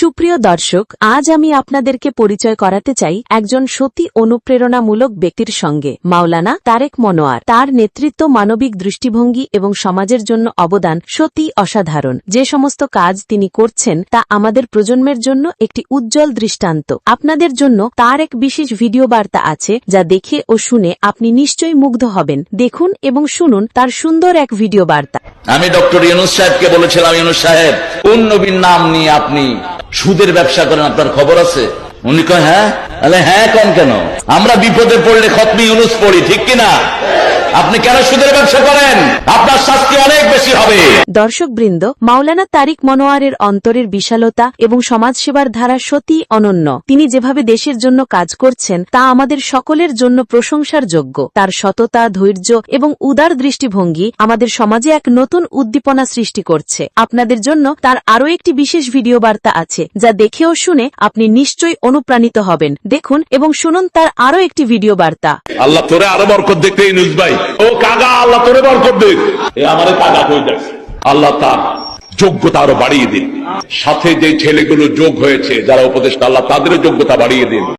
সুপ্রিয় দর্শক, আজ আমি আপনাদেরকে পরিচয় করাতে চাই একজন সতী অনুপ্রেরণামূলক ব্যক্তির সঙ্গে, মাওলানা তারেক মনোয়ার। তার নেতৃত্ব মানবিক দৃষ্টিভঙ্গি এবং সমাজের জন্য অবদান সত্যি অসাধারণ। যে সমস্ত কাজ তিনি করছেন, তা আমাদের প্রজন্মের জন্য একটি উজ্জ্বল দৃষ্টান্ত। আপনাদের জন্য তার এক বিশেষ ভিডিও বার্তা আছে, যা দেখে ও শুনে আপনি নিশ্চয়ই মুগ্ধ হবেন। দেখুন এবং শুনুন তার সুন্দর এক ভিডিও বার্তা। আমি ডক্টর ইউনুস সাহেবকে বলেছিলাম, ইউনুস সাহেব, কোন নবীর নাম নিয়ে আপনি সুদের ব্যবসা করেন, আপনার খবর আছে? উনি কয় হ্যাঁ? হ্যাঁ কন কেন? আমরা বিপদে পড়লে খতমি ইউনুস পড়ি, ঠিক কিনা? আপনি কেন সুদের ব্যবসা করেন? আপনার শাস্তি অনেক বেশি হবে। দর্শকবৃন্দ মাওলানা তারিক মনোয়ারের অন্তরের বিশালতা এবং সমাজসেবার ধারা সত্যি অনন্য। তিনি যেভাবে দেশের জন্য কাজ করছেন তা আমাদের সকলের জন্য প্রশংসার যোগ্য। তার সততা ধৈর্য এবং উদার দৃষ্টিভঙ্গি আমাদের সমাজে এক নতুন উদ্দীপনা সৃষ্টি করছে। আপনাদের জন্য তার আরও একটি বিশেষ ভিডিও বার্তা আছে যা দেখেও শুনে আপনি নিশ্চয়ই অনুপ্রাণিত হবেন। দেখুন এবং শুনুন তার আরও একটি ভিডিও বার্তা। আল্লাহ তোরে আরও বরকত দেখতে ভাই। ও কাগা আল্লাহ তোরে বরকত দেখ এ আমারে কাগা হয়ে যাচ্ছে আল্লাহ তার যোগ্যতা আরও বাড়িয়ে দিন। সাথে যে ছেলেগুলো যোগ হয়েছে, যারা উপদেষ্টা, আল্লাহ তাদেরও যোগ্যতা বাড়িয়ে দিন।